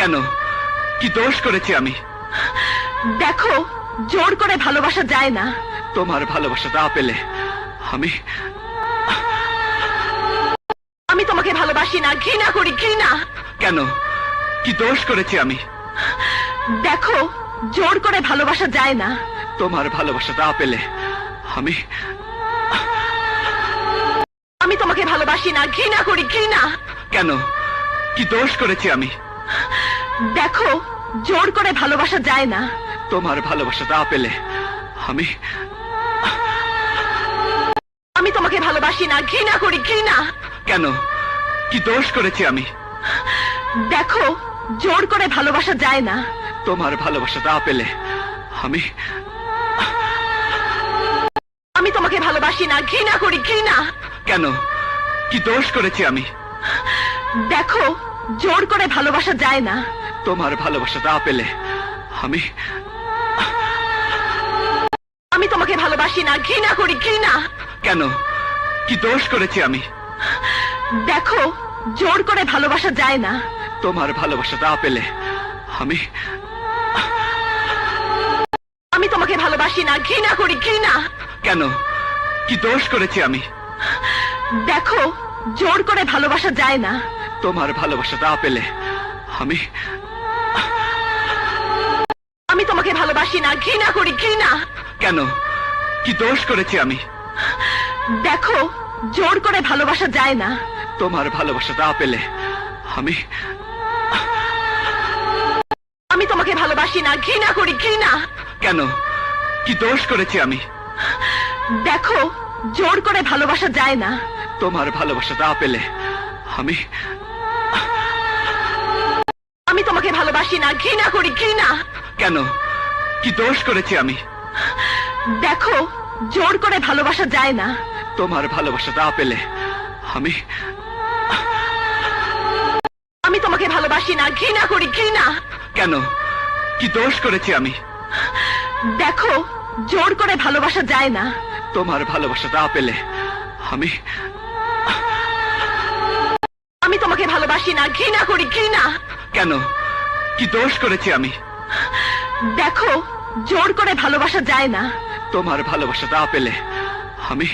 কেন? কি দোষ করেছি আমি? দেখো জোর করে ভালোবাসা যায় না। তোমার ভালোবাসা না পেলে আমি আমি তোমাকে ভালোবাসি না ঘৃণা করি ঘৃণা। কেন? কি দোষ করেছি আমি? দেখো জোর করে ভালোবাসা যায় না। তোমার ভালোবাসা না পেলে আমি আমি তোমাকে ভালোবাসি না ঘৃণা করি ঘৃণা। কেন? কি দোষ করেছি আমি? দেখো জোর করে ভালোবাসা যায় না। তোমার ভালোবাসা না পেলে আমি আমি তোমাকে ভালোবাসি না ঘৃণা করি ঘৃণা। কেন? কি দোষ করেছি আমি? দেখো জোর করে ভালোবাসা যায় না। তোমার ভালোবাসা না পেলে আমি আমি তোমাকে ভালোবাসি না ঘৃণা করি ঘৃণা। কেন? কি দোষ করেছি আমি? দেখো জোর করে ভালোবাসা যায় না। তোমার ভালোবাসা না পেলে আমি আমি তোমাকে ভালোবাসি না ঘৃণা করি ঘৃণা। কেন? কি দোষ করেছি আমি? দেখো জোর করে ভালোবাসা যায় না। তোমার ভালোবাসা না পেলে আমি আমি তোমাকে ভালোবাসি না ঘৃণা করি ঘৃণা। কেন? কি দোষ করেছি আমি? দেখো জোর করে ভালোবাসা যায় না। তোমার ভালোবাসা না পেলে আমি আমি ভালোবাসি না ঘৃণা করি ঘৃণা। কেন? কি দোষ করেছি আমি? দেখো জোর করে ভালোবাসা যায় না। তোমার ভালোবাসা না পেলে আমি আমি তোমাকে ভালোবাসি না ঘৃণা করি ঘৃণা। কেন? কি দোষ করেছি আমি? দেখো জোর করে ভালোবাসা যায় না। তোমার ভালোবাসা না পেলে আমি আমি তোমাকে ভালোবাসি না ঘৃণা করি ঘৃণা। কেন? কি দোষ করেছি আমি? দেখো জোর করে ভালোবাসা যায় না। তোমার ভালোবাসা না পেলে আমি আমি তোমাকে ভালোবাসি না ঘৃণা করি ঘৃণা। কেন? কি দোষ করেছি আমি? দেখো জোর করে ভালোবাসা যায় না। তোমার ভালোবাসা না পেলে আমি আমি তোমাকে ভালোবাসি না ঘৃণা করি ঘৃণা। কেন? কি দোষ করেছি আমি? দেখো জোর করে ভালোবাসা যায় না। তোমার ভালোবাসা না পেলে আমি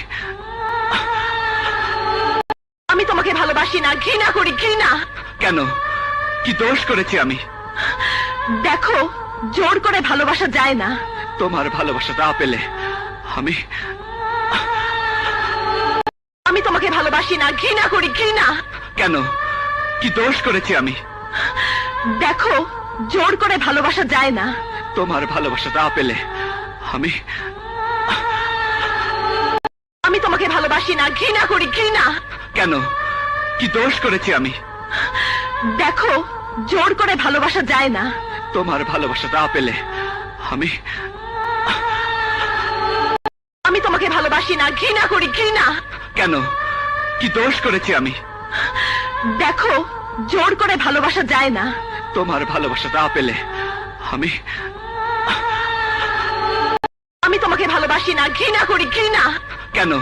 আমি তোমাকে ভালোবাসি না ঘৃণা করি ঘৃণা। কেন? কি দোষ করেছি আমি? দেখো জোর করে ভালোবাসা যায় না। তোমার ভালোবাসা না পেলে আমি আমি তোমাকে ভালোবাসি না ঘৃণা করি ঘৃণা। কেন? কি দোষ করেছি আমি? দেখো জোর করে ভালোবাসা যায় না। তোমার ভালোবাসা না পেলে আমি আমি তোমাকে ভালোবাসি না ঘৃণা করি ঘৃণা। কেন? কি দোষ করেছি আমি? দেখো জোর করে ভালোবাসা যায় না। তোমার ভালোবাসা না পেলে আমি আমি তোমাকে ভালোবাসি না ঘৃণা করি ঘৃণা। কেন? কি দোষ করেছি আমি? দেখো জোর করে ভালোবাসা যায় না। তোমার ভালোবাসা না পেলে আমি আমি ভালোবাসি না ঘৃণা করি ঘৃণা। কেন?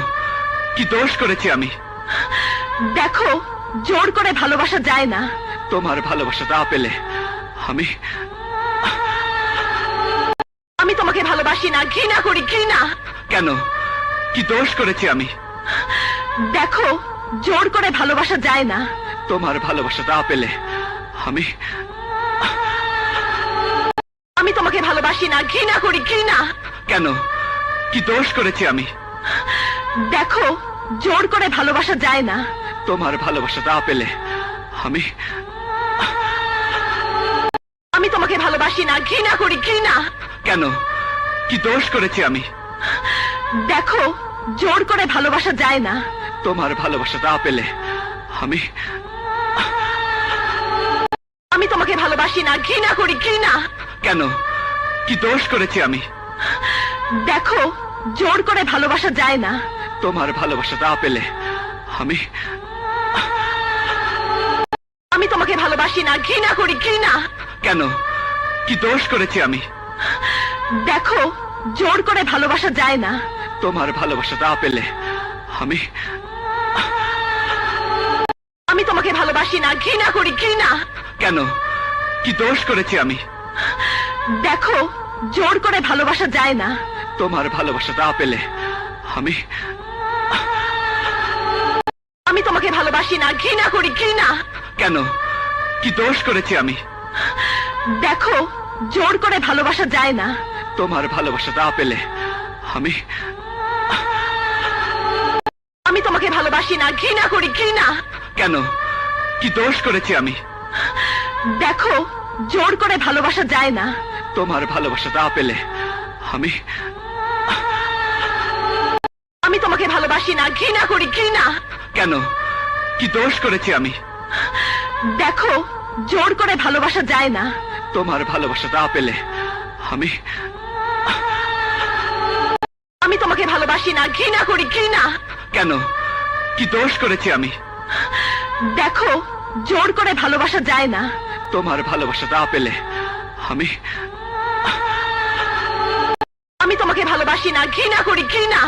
কি দোষ করেছি আমি? দেখো জোর করে ভালোবাসা যায় না। তোমার ভালোবাসা না পেলে আমি আমি তোমাকে ভালোবাসি না ঘৃণা করি ঘৃণা। কেন? কি দোষ করেছি আমি? দেখো জোর করে ভালোবাসা যায় না। তোমার ভালোবাসা না পেলে আমি আমি তোমাকে ভালোবাসি না ঘৃণা করি ঘৃণা। কেন? কি দোষ করেছি আমি? দেখো জোর করে ভালোবাসা যায় না। তোমার ভালোবাসা না পেলে আমি আমি তোমাকে ভালোবাসি না ঘৃণা করি ঘৃণা। কেন? কি দোষ করেছি আমি? দেখো জোর করে ভালোবাসা যায় না। তোমার ভালোবাসা না পেলে আমি আমি তোমাকে ভালোবাসি না ঘৃণা করি ঘৃণা। কেন? কি দোষ করেছি আমি? দেখো জোর করে ভালোবাসা যায় না। তোমার ভালোবাসা না পেলে আমি আমি তোমাকে ভালোবাসি না ঘৃণা করি ঘৃণা। কেন? কি দোষ করেছি আমি? দেখো জোর করে ভালোবাসা যায় না। তোমার ভালোবাসা না পেলে আমি আমি তোমাকে ভালোবাসি না ঘৃণা করি ঘৃণা। কেন? কি দোষ করেছি আমি? দেখো জোর করে ভালোবাসা যায় না। তোমার ভালোবাসা না পেলে আমি আমি তোমাকে ভালোবাসি না ঘৃণা করি ঘৃণা। কেন? কি দোষ করেছি আমি? দেখো জোর করে ভালোবাসা যায় না। তোমার ভালোবাসা না পেলে আমি আমি তোমাকে ভালোবাসি না ঘৃণা করি ঘৃণা। কেন? কি দোষ করেছি আমি? দেখো জোর করে ভালোবাসা যায় না। তোমার ভালোবাসা না পেলে আমি আমি ভালোবাসি না ঘৃণা করি ঘৃণা। কেন? কি দোষ করেছি আমি? দেখো জোর করে ভালোবাসা যায় না। তোমার ভালোবাসা না পেলে আমি আমি তোমাকে ভালোবাসি না ঘৃণা করি ঘৃণা। কেন? কি দোষ করেছি আমি? দেখো জোর করে ভালোবাসা যায় না। তোমার ভালোবাসা না পেলে আমি আমি তোমাকে ভালোবাসি না ঘৃণা করি ঘৃণা।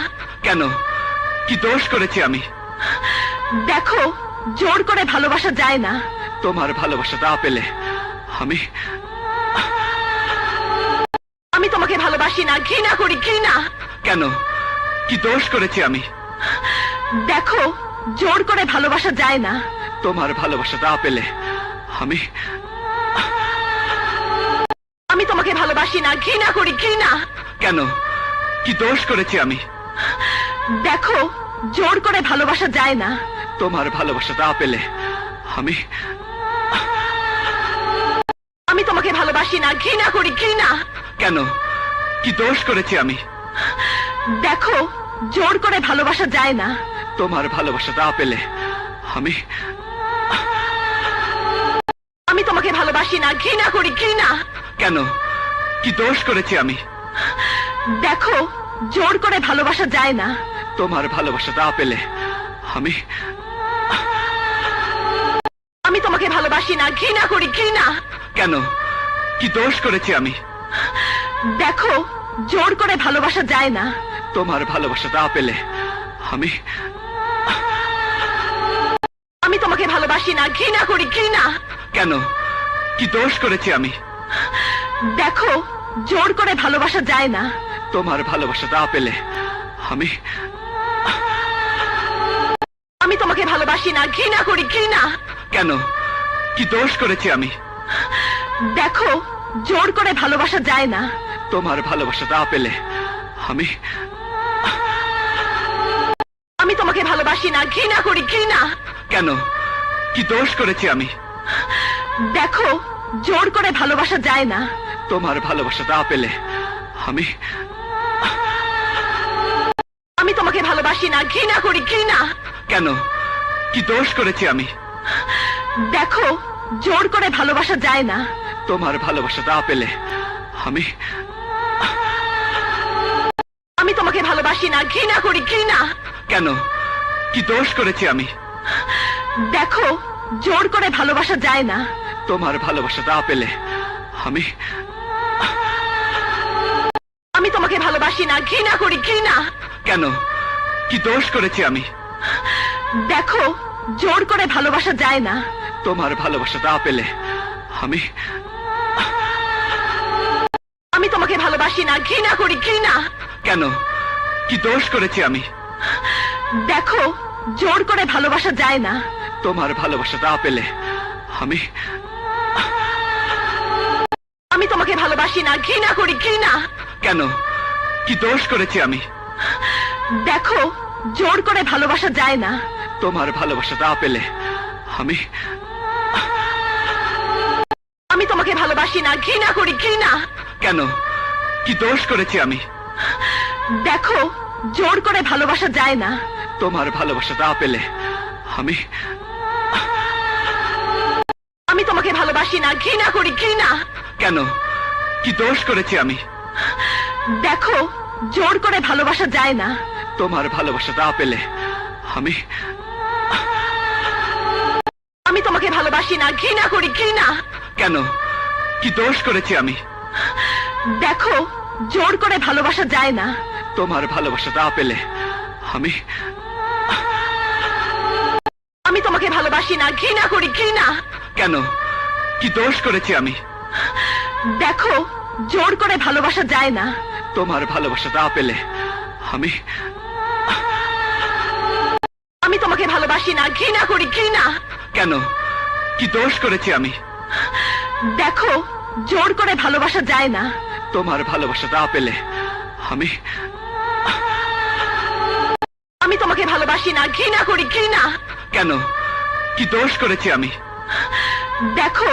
কেন? কি দোষ করেছি আমি? দেখো জোর করে ভালোবাসা যায় না। তোমার ভালোবাসা না পেলে আমি আমি তোমাকে ভালোবাসি না ঘৃণা করি ঘৃণা। কেন? কি দোষ করেছি আমি? দেখো জোর করে ভালোবাসা যায় না। তোমার ভালোবাসা না পেলে আমি আমি তোমাকে ভালোবাসি না ঘৃণা করি ঘৃণা। কেন? কি দোষ করেছি আমি? দেখো জোর করে ভালোবাসা যায় না। তোমার ভালোবাসা না পেলে আমি আমি তোমাকে ভালোবাসি না ঘৃণা করি ঘৃণা। কেন? কি দোষ করেছি আমি? দেখো জোর করে ভালোবাসা যায় না। তোমার ভালোবাসা না পেলে আমি আমি তোমাকে ভালোবাসি না ঘৃণা করি ঘৃণা। কেন? কি দোষ করেছি আমি? দেখো জোর করে ভালোবাসা যায় না। তোমার ভালোবাসা না পেলে। আমি আমি তোমাকে ভালোবাসি না ঘৃণা করি ঘৃণা। কেন? কি দোষ করেছি আমি? দেখো জোর করে ভালোবাসা যায় না। তোমার ভালোবাসা না পেলে। আমি আমি তোমাকে ভালোবাসি না ঘৃণা করি ঘৃণা। কেন? কি দোষ করেছি আমি? দেখো জোর করে ভালোবাসা যায় না। তোমার ভালোবাসা না পেলে। আমি আমি ভালোবাসি না ঘৃণা করি ঘৃণা। কেন? কি দোষ করেছি আমি? দেখো জোর করে ভালোবাসা যায় না। তোমার ভালোবাসা না পেলে আমি আমি তোমাকে ভালোবাসি না ঘৃণা করি ঘৃণা। কেন? কি দোষ করেছি আমি? দেখো জোর করে ভালোবাসা যায় না। তোমার ভালোবাসা না পেলে আমি আমি তোমাকে ভালোবাসি না ঘৃণা করি ঘৃণা। কেন? কি দোষ করেছি আমি? দেখো জোর করে ভালোবাসা যায় না। তোমার ভালোবাসা না পেলে আমি আমি তোমাকে ভালোবাসি না ঘৃণা করি ঘৃণা। কেন? কি দোষ করেছি আমি? দেখো জোর করে ভালোবাসা যায় না। তোমার ভালোবাসা না পেলে আমি আমি তোমাকে ভালোবাসি না ঘৃণা করি ঘৃণা। কেন? কি দোষ করেছি আমি? দেখো জোর করে ভালোবাসা যায় না। তোমার ভালোবাসা না পেলে আমি আমি তোমাকে ভালোবাসি না ঘৃণা করি ঘৃণা। কেন? কি দোষ করেছি আমি? দেখো জোর করে ভালোবাসা যায় না। তোমার ভালোবাসা না পেলে আমি আমি তোমাকে ভালোবাসি না ঘৃণা করি ঘৃণা। কেন? কি দোষ করেছি আমি? দেখো জোর করে ভালোবাসা যায় না। তোমার ভালোবাসা না পেলে আমি আমি তোমাকে ভালোবাসি না ঘৃণা করি ঘৃণা। কেন? কি দোষ করেছি আমি? দেখো জোর করে ভালোবাসা যায় না। তোমার ভালোবাসা না পেলে আমি আমি তোমাকে ভালোবাসি না ঘৃণা করি ঘৃণা। কেন? কি দোষ করেছি আমি? দেখো জোর করে ভালোবাসা যায় না। তোমার ভালোবাসা না পেলে আমি আমি ভালোবাসি না ঘৃণা করি ঘৃণা। কেন? কি দোষ করেছি আমি? দেখো জোর করে ভালোবাসা যায় না। তোমার ভালোবাসা না পেলে আমি আমি তোমাকে ভালোবাসি না ঘৃণা করি ঘৃণা। কেন? কি দোষ করেছি আমি? দেখো জোর করে ভালোবাসা যায় না। তোমার ভালোবাসা না পেলে আমি আমি তোমাকে ভালোবাসি না ঘৃণা করি ঘৃণা। কেন? কি দোষ করেছি আমি? দেখো জোর করে ভালোবাসা যায় না। তোমার ভালোবাসা না পেলে আমি আমি তোমাকে ভালোবাসি না ঘৃণা করি ঘৃণা। কেন? কি দোষ করেছি আমি? দেখো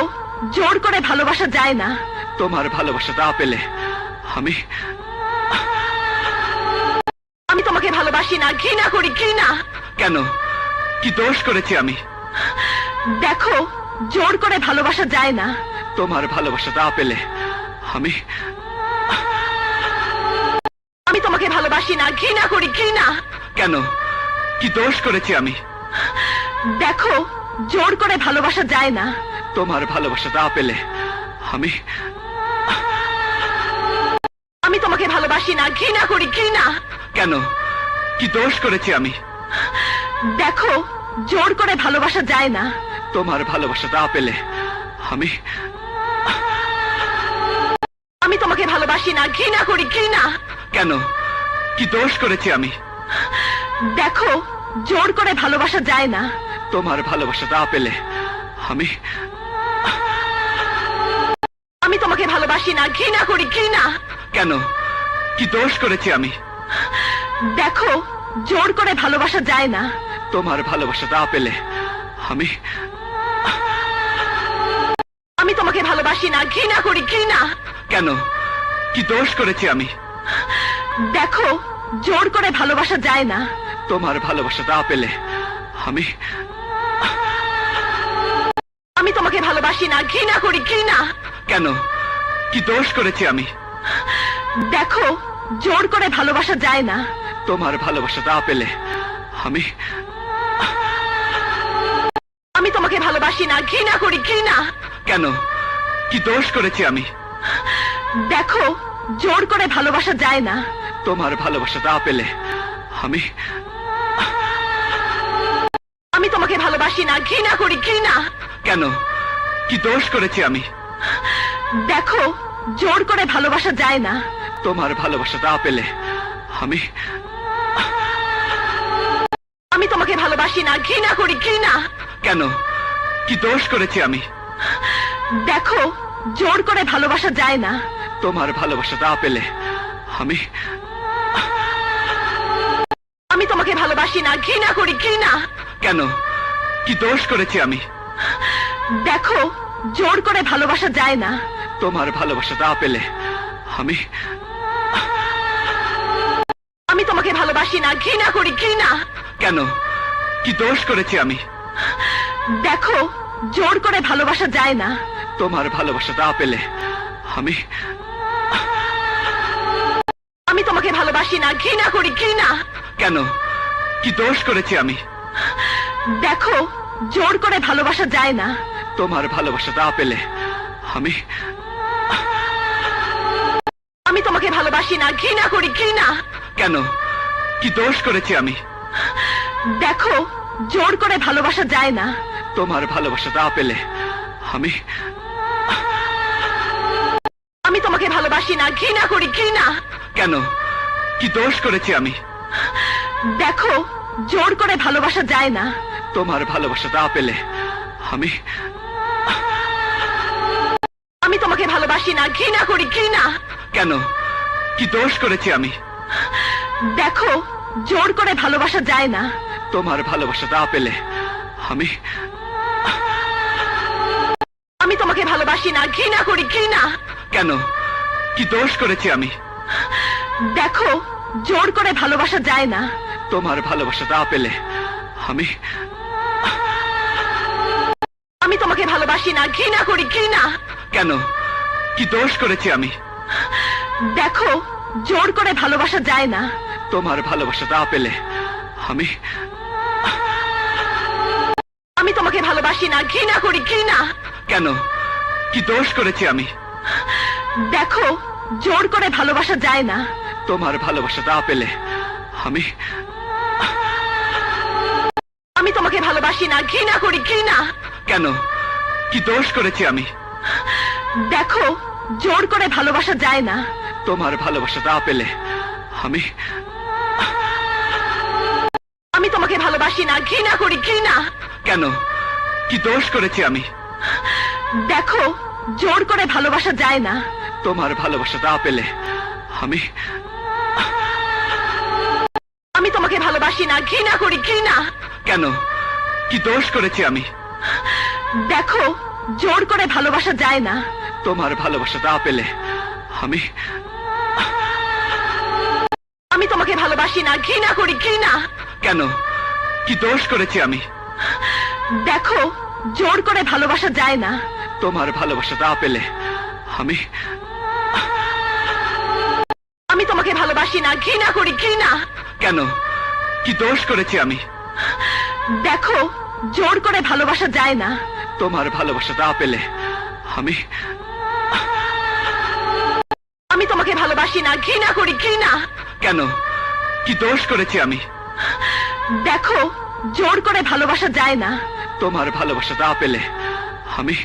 জোর করে ভালোবাসা যায় না। তোমার ভালোবাসা না পেলে আমি আমি তোমাকে ভালোবাসি না ঘৃণা করি ঘৃণা। কেন? কি দোষ করেছি আমি? দেখো জোর করে ভালোবাসা যায় না। তোমার ভালোবাসা না পেলে আমি আমি তোমাকে ভালোবাসি না ঘৃণা করি ঘৃণা। কেন? কি দোষ করেছি আমি? দেখো জোর করে ভালোবাসা যায় না। তোমার ভালোবাসা না পেলে আমি আমি তোমাকে ভালোবাসি না ঘৃণা করি ঘৃণা। কেন? কি দোষ করেছি আমি? দেখো জোর করে ভালোবাসা যায় না। তোমার ভালোবাসা না পেলে আমি আমি তোমাকে ভালোবাসি না ঘৃণা করি ঘৃণা। কেন? কি দোষ করেছি আমি? দেখো জোর করে ভালোবাসা যায় না। তোমার ভালোবাসা না পেলে আমি আমি তোমাকে ভালোবাসি না ঘৃণা করি ঘৃণা। কেন? কি দোষ করেছি আমি? দেখো জোর করে ভালোবাসা যায় না। তোমার ভালোবাসা না পেলে আমি আমি না ঘৃণা করি ঘৃণা। কেন? কি দোষ করেছি আমি? দেখো জোর করে ভালোবাসা যায় না। তোমার ভালোবাসা না পেলে আমি আমি তোমাকে ভালোবাসি না ঘৃণা করি ঘৃণা। কেন? কি দোষ করেছি আমি? দেখো জোর করে ভালোবাসা যায় না। তোমার ভালোবাসা না পেলে আমি আমি তোমাকে ভালোবাসি না ঘৃণা করি ঘৃণা। কেন? কি দোষ করেছি আমি? দেখো জোর করে ভালোবাসা যায় না। তোমার ভালোবাসা না পেলে আমি আমি তোমাকে ভালোবাসি না ঘৃণা করি ঘৃণা। কেন? কি দোষ করেছি আমি? দেখো জোর করে ভালোবাসা যায় না। তোমার ভালোবাসা না পেলে আমি আমি তোমাকে ভালোবাসি না ঘৃণা করি ঘৃণা। কেন? কি দোষ করেছি আমি? দেখো জোর করে ভালোবাসা যায় না। তোমার ভালোবাসা না পেলে আমি আমি তোমাকে ভালোবাসি না ঘৃণা করি ঘৃণা। কেন? কি দোষ করেছি আমি? দেখো জোর করে ভালোবাসা যায় না। তোমার ভালোবাসা না পেলে আমি আমি তোমাকে ভালোবাসি না ঘৃণা করি ঘৃণা। কেন? কি দোষ করেছি আমি? দেখো জোর করে ভালোবাসা যায় না। তোমার ভালোবাসা না পেলে আমি আমি তোমাকে ভালোবাসি না ঘৃণা করি ঘৃণা। কেন? কি দোষ করেছি আমি? দেখো জোর করে ভালোবাসা যায় না। তোমার ভালোবাসা না পেলে আমি আমি তোমাকে ভালোবাসি না ঘৃণা করি ঘৃণা। কেন? কি দোষ করেছি আমি? দেখো জোর করে ভালোবাসা যায় না। তোমার ভালোবাসা না পেলে আমি আমি ভালোবাসি না ঘৃণা করি ঘৃণা। কেন? কি দোষ করেছি আমি? দেখো জোর করে ভালোবাসা যায় না। তোমার ভালোবাসা না পেলে আমি আমি তোমাকে ভালোবাসি না ঘৃণা করি ঘৃণা। কেন? কি দোষ করেছি আমি? দেখো জোর করে ভালোবাসা যায় না। তোমার ভালোবাসা না পেলে আমি আমি তোমাকে ভালোবাসি না ঘৃণা করি ঘৃণা। কেন? কি দোষ করেছি আমি? দেখো জোর করে ভালোবাসা যায় না। তোমার ভালোবাসা না পেলে আমি আমি তোমাকে ভালোবাসি না ঘৃণা করি ঘৃণা। কেন? কি দোষ করেছি আমি? দেখো জোর করে ভালোবাসা যায় না। তোমার ভালোবাসা না পেলে আমি আমি তোমাকে ভালোবাসি না ঘৃণা করি ঘৃণা। কেন? কি দোষ করেছি আমি? দেখো জোর করে ভালোবাসা যায় না। তোমার ভালোবাসা না পেলে আমি আমি তোমাকে ভালোবাসি না ঘৃণা করি ঘৃণা। কেন? কি দোষ করেছি আমি? দেখো জোর করে ভালোবাসা যায় না। তোমার ভালোবাসা না পেলে আমি আমি তোমাকে ভালোবাসি না ঘৃণা করি ঘৃণা। কেন? কি দোষ করেছি আমি? দেখো জোর করে ভালোবাসা যায় না। তোমার ভালোবাসা না পেলে আমি আমি তোমাকে ভালোবাসি না ঘৃণা করি ঘৃণা। কেন? কি দোষ করেছি আমি? দেখো জোর করে ভালোবাসা যায় না। তোমার ভালোবাসা না পেলে আমি আমি তোমাকে ভালোবাসি না ঘৃণা করি ঘৃণা। কেন? কি দোষ করেছি আমি? দেখো জোর করে ভালোবাসা যায় না। তোমার ভালোবাসা না পেলে আমি আমি তোমাকে ভালোবাসি না ঘৃণা করি ঘৃণা। কেন? কি দোষ করেছি আমি? দেখো জোর করে ভালোবাসা যায় না। তোমার ভালোবাসা না পেলে আমি আমি তোমাকে ভালোবাসি না ঘৃণা করি ঘৃণা। কেন? কি দোষ করেছি আমি? দেখো জোর করে ভালোবাসা যায় না। তোমার ভালোবাসা না পেলে আমি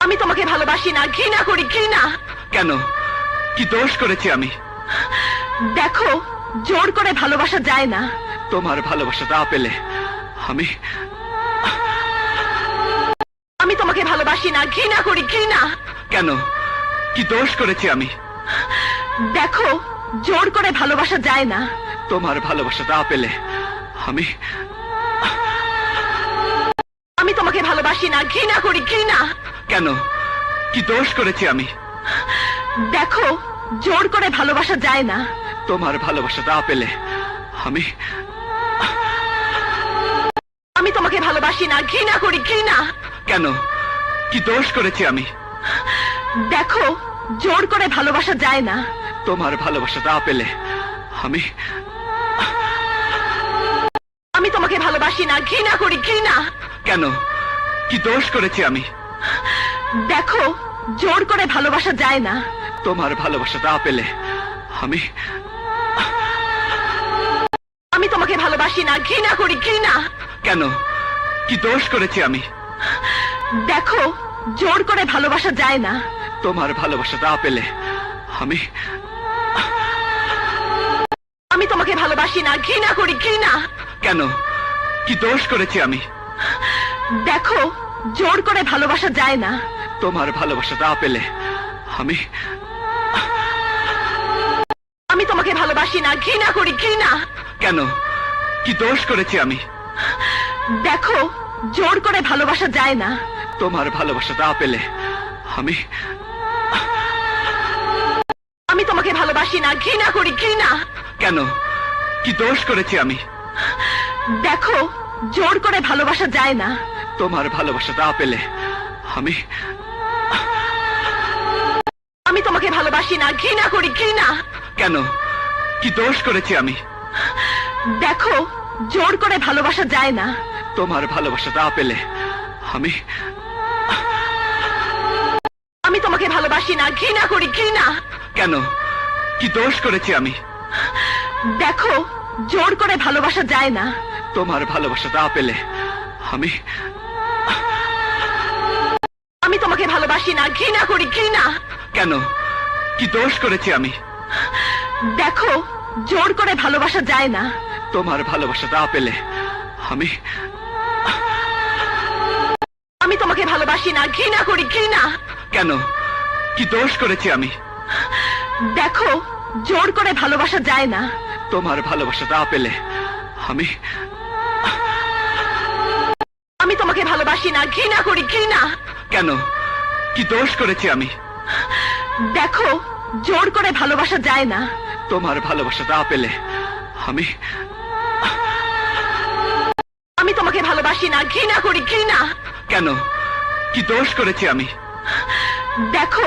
আমি তোমাকে ভালোবাসি না ঘৃণা করি ঘৃণা। কেন? কি দোষ করেছি আমি? দেখো জোর করে ভালোবাসা যায় না। তোমার ভালোবাসা না পেলে আমি আমি তোমাকে ভালোবাসি না ঘৃণা করি ঘৃণা। কেন? কি দোষ করেছি আমি? দেখো জোর করে ভালোবাসা যায় না। তোমার ভালোবাসা না পেলে আমি আমি তোমাকে ভালোবাসি না ঘৃণা করি ঘৃণা। কেন? কি দোষ করেছি আমি? দেখো জোর করে ভালোবাসা যায় না। তোমার ভালোবাসা না পেলে আমি আমি তোমাকে ভালোবাসি না ঘৃণা করি ঘৃণা। কেন? কি দোষ করেছি আমি? দেখো জোর করে ভালোবাসা যায় না। তোমার ভালোবাসা না পেলে আমি আমি তোমাকে ভালোবাসি না ঘৃণা করি ঘৃণা। কেন? কি দোষ করেছি আমি? দেখো জোর করে ভালোবাসা যায় না। তোমার ভালোবাসা না পেলে আমি আমি তোমাকে ভালোবাসি না ঘৃণা করি ঘৃণা। কেন? কি দোষ করেছি আমি? দেখো জোর করে ভালোবাসা যায় না। তোমার ভালোবাসা না পেলে আমি আমি তোমাকে ভালোবাসি না ঘৃণা করি ঘৃণা। কেন? কি দোষ করেছি আমি? দেখো জোর করে ভালোবাসা যায় না। তোমার ভালোবাসা না পেলে। আমি আমি তোমাকে ভালোবাসি না ঘৃণা করি ঘৃণা। কেন? কি দোষ করেছি আমি? দেখো জোর করে ভালোবাসা যায় না। তোমার ভালোবাসা না পেলে। আমি আমি তোমাকে ভালোবাসি না ঘৃণা করি ঘৃণা। কেন? কি দোষ করেছি আমি? দেখো জোর করে ভালোবাসা যায় না। তোমার ভালোবাসা না পেলে। আমি আমি ভালোবাসি না ঘৃণা করি ঘৃণা। কেন? কি দোষ করেছি আমি? দেখো জোর করে ভালোবাসা যায় না। তোমার ভালোবাসা না পেলে আমি আমি তোমাকে ভালোবাসি না ঘৃণা করি ঘৃণা। কেন? কি দোষ করেছি আমি? দেখো জোর করে ভালোবাসা যায় না। তোমার ভালোবাসা না পেলে আমি আমি তোমাকে ভালোবাসি না ঘৃণা করি ঘৃণা। কেন? কি দোষ করেছি আমি? দেখো জোর করে ভালোবাসা যায় না। তোমার ভালোবাসা না পেলে আমি আমি তোমাকে ভালোবাসি না ঘৃণা করি ঘৃণা। কেন? কি দোষ করেছি আমি? দেখো জোর করে ভালোবাসা যায় না। তোমার ভালোবাসা না পেলে আমি আমি তোমাকে ভালোবাসি না ঘৃণা করি ঘৃণা। কেন? কি দোষ করেছি আমি? দেখো জোর করে ভালোবাসা যায় না। তোমার ভালোবাসা না পেলে আমি আমি তোমাকে ভালোবাসি না ঘৃণা করি ঘৃণা। কেন? কি দোষ করেছি আমি? দেখো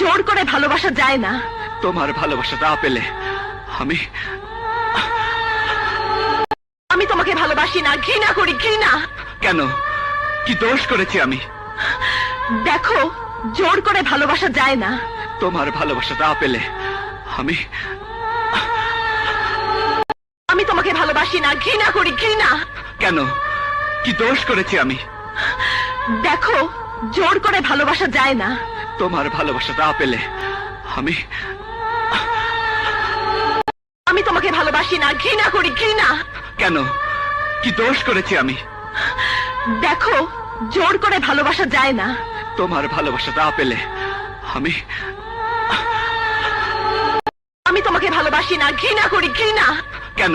জোর করে ভালোবাসা যায় না। তোমার ভালোবাসা না পেলে আমি আমি তোমাকে ভালোবাসি না ঘৃণা করি ঘৃণা। কেন? কি দোষ করেছি আমি? দেখো জোর করে ভালোবাসা যায় না। তোমার ভালোবাসা না পেলে। আমি আমি তোমাকে ভালোবাসি না ঘৃণা করি ঘৃণা। কেন? কি দোষ করেছি আমি? দেখো জোর করে ভালোবাসা যায় না। তোমার ভালোবাসা না পেলে। আমি আমি তোমাকে ভালোবাসি না ঘৃণা করি ঘৃণা। কেন? কি দোষ করেছি আমি? দেখো জোর করে ভালোবাসা যায় না। তোমার ভালোবাসা না পেলে। আমি আমি ভালোবাসি না ঘৃণা করি ঘৃণা। কেন?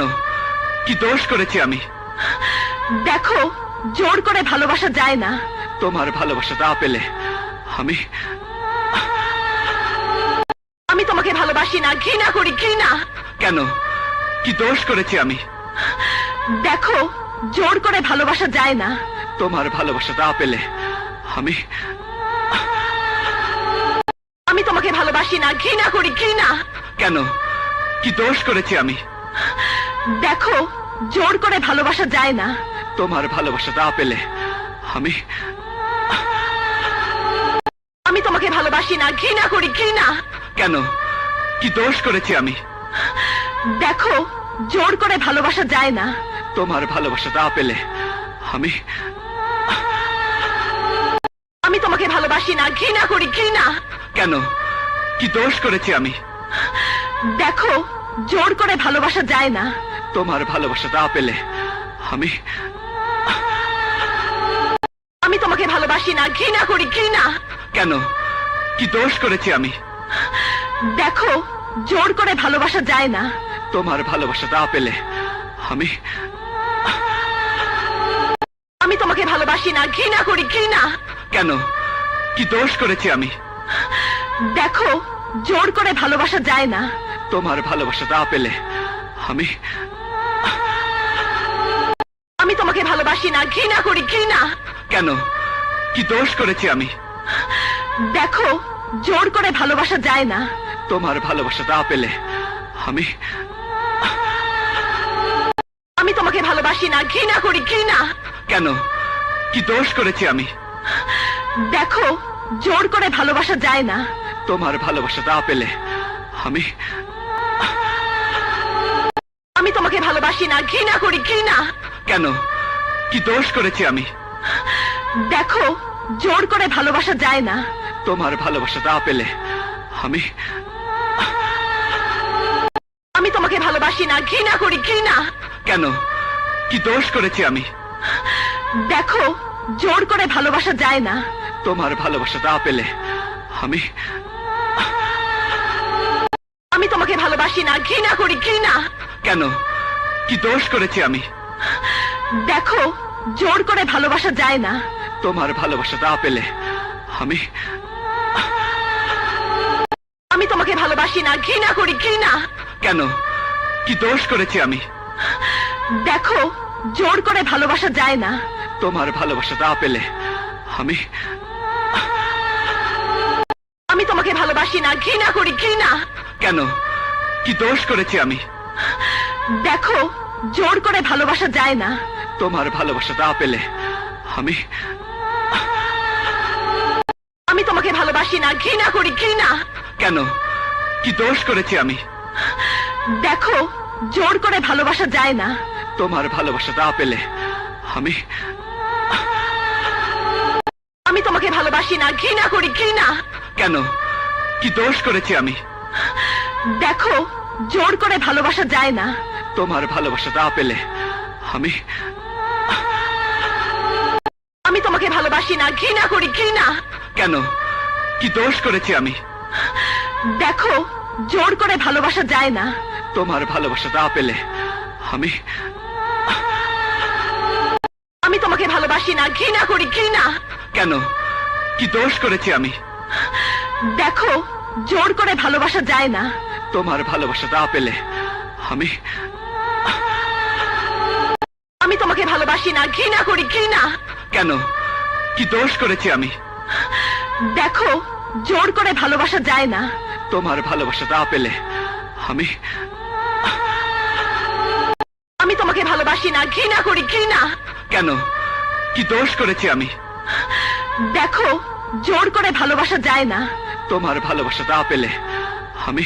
কি দোষ করেছি আমি? দেখো জোর করে ভালোবাসা যায় না। তোমার ভালোবাসা না পেলে আমি আমি তোমাকে ভালোবাসি না ঘৃণা করি ঘৃণা। কেন? কি দোষ করেছি আমি? দেখো জোর করে ভালোবাসা যায় না। তোমার ভালোবাসা না পেলে আমি আমি তোমাকে ভালোবাসি না ঘৃণা করি ঘৃণা। কেন? কি দোষ করেছি আমি? দেখো জোর করে ভালোবাসা যায় না। তোমার ভালোবাসা না পেলে আমি আমি তোমাকে ভালোবাসি না ঘৃণা করি ঘৃণা। কেন? কি দোষ করেছি আমি? দেখো জোর করে ভালোবাসা যায় না। তোমার ভালোবাসা না পেলে আমি আমি তোমাকে ভালোবাসি না ঘৃণা করি ঘৃণা। কেন? কি দোষ করেছি আমি? দেখো জোর করে ভালোবাসা যায় না। তোমার ভালোবাসা না পেলে আমি আমি তোমাকে ভালোবাসি না ঘৃণা করি ঘৃণা। কেন? কি দোষ করেছি আমি? দেখো জোর করে ভালোবাসা যায় না। তোমার ভালোবাসা না পেলে আমি আমি তোমাকে ভালোবাসি না ঘৃণা করি ঘৃণা। কেন? কি দোষ করেছি আমি? দেখো জোর করে ভালোবাসা যায় না। তোমার ভালোবাসা না পেলে আমি আমি তোমাকে ভালোবাসি না ঘৃণা করি ঘৃণা। কেন? কি দোষ করেছি আমি? দেখো জোর করে ভালোবাসা যায় না। তোমার ভালোবাসা না পেলে আমি আমি তোমাকে ভালোবাসি না ঘৃণা করি ঘৃণা। কেন? কি দোষ করেছি আমি? দেখো জোর করে ভালোবাসা যায় না। তোমার ভালোবাসা না পেলে আমি আমি তোমাকে ভালোবাসি না ঘৃণা করি ঘৃণা। কেন? কি দোষ করেছি আমি? দেখো জোর করে ভালোবাসা যায় না। তোমার ভালোবাসা না পেলে আমি আমি তোমাকে ভালোবাসি না ঘৃণা করি ঘৃণা। কেন? কি দোষ করেছি আমি? দেখো জোর করে ভালোবাসা যায় না। তোমার ভালোবাসা না পেলে আমি আমি ভালোবাসি না ঘৃণা করি ঘৃণা। কেন? কি দোষ করেছি আমি? দেখো জোর করে ভালোবাসা যায় না। তোমার ভালোবাসা না পেলে আমি আমি তোমাকে ভালোবাসি না ঘৃণা করি ঘৃণা। কেন? কি দোষ করেছি আমি? দেখো জোর করে ভালোবাসা যায় না। তোমার ভালোবাসা না পেলে আমি আমি তোমাকে ভালোবাসি না ঘৃণা করি ঘৃণা। কেন? কি দোষ করেছি আমি? দেখো জোর করে ভালোবাসা যায় না। তোমার ভালোবাসা না পেলে আমি আমি তোমাকে ভালোবাসি না ঘৃণা করি ঘৃণা। কেন? কি দোষ করেছি আমি? দেখো জোর করে ভালোবাসা যায় না। তোমার ভালোবাসা না পেলে আমি আমি তোমাকে ভালোবাসি না ঘৃণা করি ঘৃণা। কেন? কি দোষ করেছি আমি? দেখো জোর করে ভালোবাসা যায় না। তোমার ভালোবাসা না পেলে আমি আমি তোমাকে ভালোবাসি না ঘৃণা করি ঘৃণা। কেন? কি দোষ করেছি আমি? দেখো জোর করে ভালোবাসা যায় না। তোমার ভালোবাসা না পেলে আমি আমি তোমাকে ভালোবাসি না ঘৃণা করি ঘৃণা। কেন? কি দোষ করেছি আমি? দেখো জোর করে ভালোবাসা যায় না। তোমার ভালোবাসা না পেলে আমি আমি তোমাকে ভালোবাসি না ঘৃণা করি ঘৃণা। কেন? কি দোষ করেছি আমি? দেখো জোর করে ভালোবাসা যায় না। তোমার ভালোবাসা না পেলে আমি আমি তোমাকে ভালোবাসি না ঘৃণা করি ঘৃণা। কেন? কি দোষ করেছি আমি? দেখো জোর করে ভালোবাসা যায় না। তোমার ভালোবাসা না পেলে আমি আমি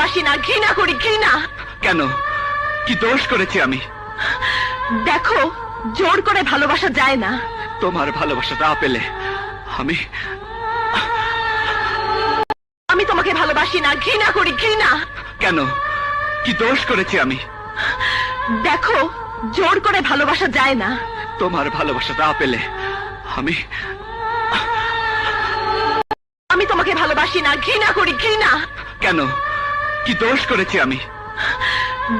ভালোবাসি না ঘৃণা করি ঘৃণা। কেন? কি দোষ করেছি আমি? দেখো জোর করে ভালোবাসা যায় না। তোমার ভালোবাসা না পেলে আমি আমি তোমাকে ভালোবাসি না ঘৃণা করি ঘৃণা। কেন? কি দোষ করেছি আমি? দেখো জোর করে ভালোবাসা যায় না। তোমার ভালোবাসা না পেলে আমি আমি তোমাকে ভালোবাসি না ঘৃণা করি ঘৃণা। কেন? কি দোষ করেছি আমি?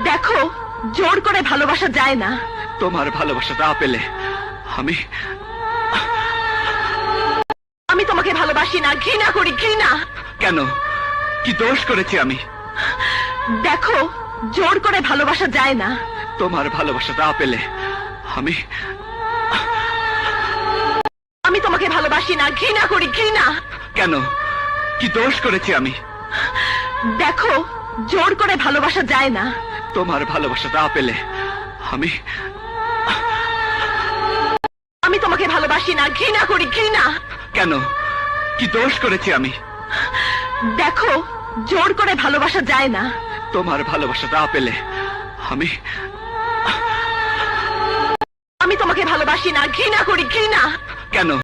দেখো জোর করে ভালোবাসা যায় না। তোমার ভালোবাসা না পেলে আমি আমি তোমাকে ভালোবাসি না ঘৃণা করি ঘৃণা। কেন? কি দোষ করেছি আমি? দেখো জোর করে ভালোবাসা যায় না। তোমার ভালোবাসা না পেলে আমি আমি তোমাকে ভালোবাসি না ঘৃণা করি ঘৃণা। কেন? কি দোষ করেছি আমি? দেখো জোর করে ভালোবাসা যায় না। তোমার ভালোবাসা না পেলে আমি আমি তোমাকে ভালোবাসি না ঘৃণা করি ঘৃণা। কেন? কি দোষ করেছি আমি? দেখো জোর করে ভালোবাসা যায় না। তোমার ভালোবাসা না পেলে আমি আমি তোমাকে ভালোবাসি না ঘৃণা করি ঘৃণা। কেন?